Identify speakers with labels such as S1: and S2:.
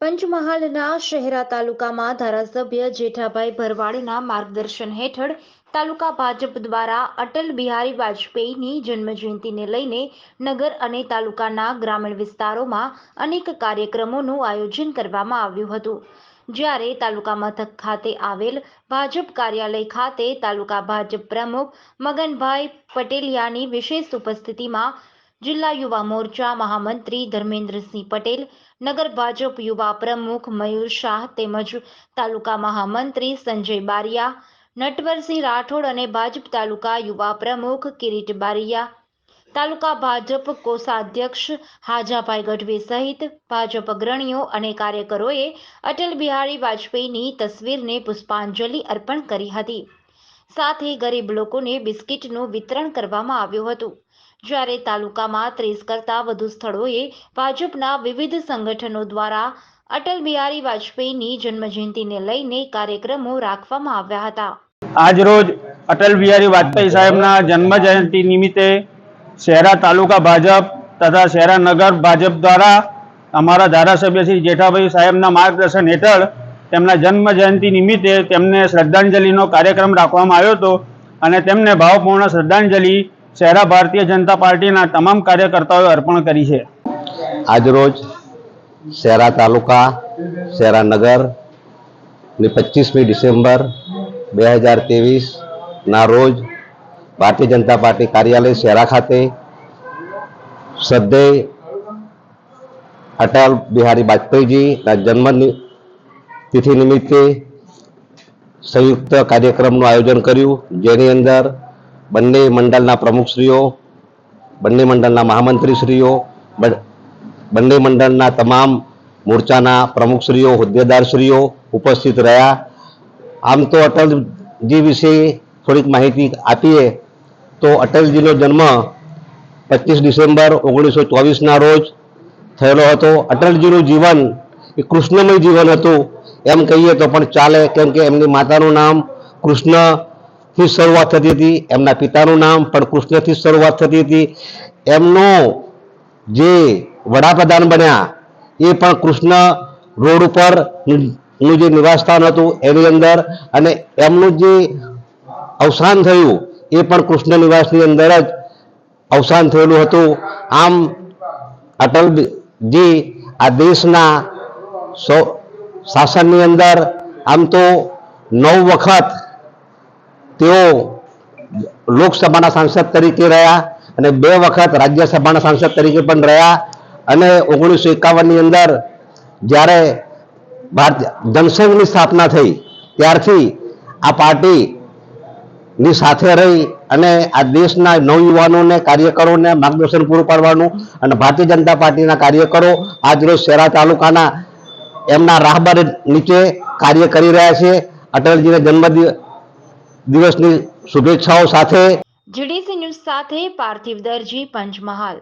S1: પંચમહાલના શહેરા તાલુકામાં ધારાસભ્ય જેઠાભાઈ ભરવાડના માર્ગદર્શન હેઠળ તાલુકા ભાજપ દ્વારા અટલ બિહારી વાજપેયીની જન્મજયંતિને લઈને નગર અને તાલુકાના ગ્રામીણ વિસ્તારોમાં અનેક કાર્યક્રમોનું આયોજન કરવામાં આવ્યું હતું. જ્યારે તાલુકા મથક ખાતે આવેલ ભાજપ કાર્યાલય ખાતે તાલુકા ભાજપ પ્રમુખ મગનભાઈ પટેલિયાની વિશેષ ઉપસ્થિતિમાં જિલ્લા યુવા મોરચા મહામંત્રી ધર્મેન્દ્રસિંહ પટેલ, નગર ભાજપ યુવા પ્રમુખ મયુર શાહ તેમજ તાલુકા મહામંત્રી સંજય બારિયા, નટવરસિંહ રાઠોડ અને ભાજપ તાલુકા યુવા પ્રમુખ કિરીટ બારિયા, તાલુકા ભાજપ કોષાધ્યક્ષ હાજાભાઈ ગઢવી સહિત ભાજપ અગ્રણીઓ અને કાર્યકરોએ અટલ બિહારી વાજપેયીની તસવીરને પુષ્પાંજલિ અર્પણ કરી હતી. સાથે ગરીબ લોકોને બિસ્કિટનું વિતરણ કરવામાં આવ્યું હતું. જ્યારે તાલુકામાં ત્રીસ કરતાં વધુ સ્થળોએ ભાજપના વિવિધ સંગઠનો દ્વારા અટલ બિહારી વાજપેયીની જન્મજયંતિને લઈને કાર્યક્રમો રાખવામાં આવ્યા હતા.
S2: આજરોજ અટલ બિહારી વાજપેયી સાહેબના જન્મજયંતિ નિમિત્તે શહેરા તાલુકા ભાજપ તથા શહેરા નગર ભાજપ દ્વારા અમારા ધારાસભ્ય શ્રી જેઠાભાઈ સાહેબના માર્ગદર્શન હેઠળ તેમના જન્મ જયંતિ નિમિત્તે તેમને શ્રદ્ધાંજલિનો કાર્યક્રમ રાખવામાં આવ્યો હતો અને તેમને ભાવપૂર્ણ શ્રદ્ધાંજલિ શહેરા ભારતીય જનતા પાર્ટીના તમામ કાર્યકર્તાઓએ અર્પણ કરી છે.
S3: આજરોજ શહેરા તાલુકા, શહેરા નગરની પચીસમી ડિસેમ્બર બે હજાર ના રોજ ભારતીય જનતા પાર્ટી કાર્યાલય શહેરા ખાતે શ્રદ્ધેય અટલ બિહારી વાજપેયીજીના જન્મ તિથિ નિમિત્તે સંયુક્ત કાર્યક્રમનું આયોજન કર્યું. જેની અંદર બંને મંડળના પ્રમુખશ્રીઓ, બંને મંડળના મહામંત્રીશ્રીઓ બંને મંડળના તમામ મોરચાના પ્રમુખશ્રીઓ, હોદ્દેદારશ્રીઓ ઉપસ્થિત રહ્યા. આમ તો અટલજી વિશે થોડીક માહિતી આપીએ, તો અટલજીનો જન્મ પચીસ ડિસેમ્બર ઓગણીસો ચોવીસના રોજ થયેલો હતો. અટલજીનું જીવન એ કૃષ્ણમય જીવન હતું. એમ કહીએ તો પણ ચાલે, કેમ કે એમની માતાનું નામ કૃષ્ણથી જ શરૂઆત થતી હતી. એમના પિતાનું નામ પણ કૃષ્ણથી જ શરૂઆત થતી હતી. એમનો જે વડાપ્રધાન બન્યા, એ પણ કૃષ્ણ રોડ ઉપરનું જે નિવાસસ્થાન હતું, એની અંદર અને એમનું જે અવસાન થયું, એ પણ કૃષ્ણ નિવાસની અંદર જ અવસાન થયેલું હતું. આમ અટલજી આ દેશના શાસનની અંદર આમ તો નવ વખત તેઓ લોકસભાના સાંસદ તરીકે રહ્યા અને બે વખત રાજ્યસભાના સાંસદ તરીકે પણ રહ્યા. અને ઓગણીસો એકાવનની અંદર જ્યારે ભારતીય જનસંઘની સ્થાપના થઈ, ત્યારથી આ પાર્ટીની સાથે રહી અને આ દેશના નવયુવાનોને, કાર્યકરોને માર્ગદર્શન પૂરું પાડવાનું અને ભારતીય જનતા પાર્ટીના કાર્યકરો આજરોજ શેરા તાલુકાના એમના રાહબર નીચે કાર્ય કરી રહ્યા છે. અટલજીને જન્મદિવસ દિવસની શુભેચ્છાઓ સાથે
S1: જીડીસી ન્યૂઝ સાથે પાર્થિવ દરજી પંચમહાલ.